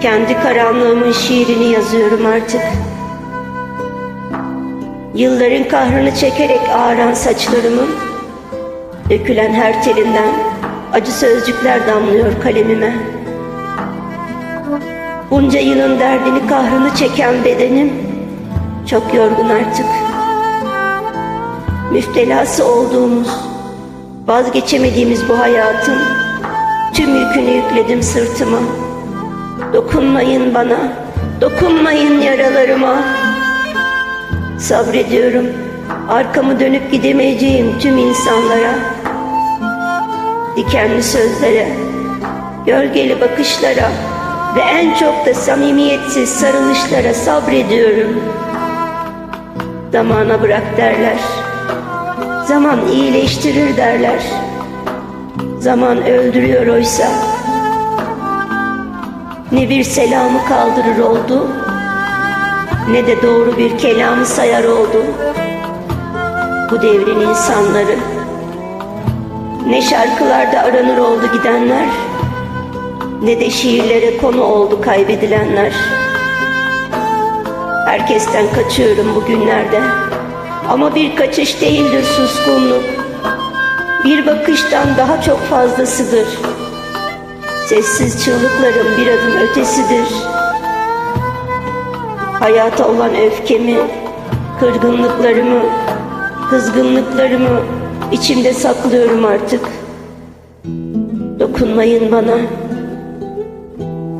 Kendi karanlığımın şiirini yazıyorum artık. Yılların kahrını çekerek ağaran saçlarımın, dökülen her telinden acı sözcükler damlıyor kalemime. Bunca yılın derdini kahrını çeken bedenim çok yorgun artık. Müftelası olduğumuz, vazgeçemediğimiz bu hayatın tüm yükünü yükledim sırtıma. Dokunmayın bana, dokunmayın yaralarıma. Sabrediyorum, arkamı dönüp gidemeyeceğim tüm insanlara. Dikenli sözlere, gölgeli bakışlara ve en çok da samimiyetsiz sarılışlara sabrediyorum. Zamana bırak derler. Zaman iyileştirir derler. Zaman öldürüyor oysa. Ne bir selamı kaldırır oldu, ne de doğru bir kelamı sayar oldu. Bu devrin insanları. Ne şarkılarda aranır oldu gidenler, ne de şiirlere konu oldu kaybedilenler. Herkesten kaçıyorum bugünlerde. Ama bir kaçış değildir suskunluk. Bir bakıştan daha çok fazlasıdır. Sessiz çığlıklarım bir adım ötesidir. Hayata olan öfkemi, kırgınlıklarımı, kızgınlıklarımı içimde saklıyorum artık. Dokunmayın bana.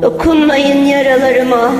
Dokunmayın yaralarıma.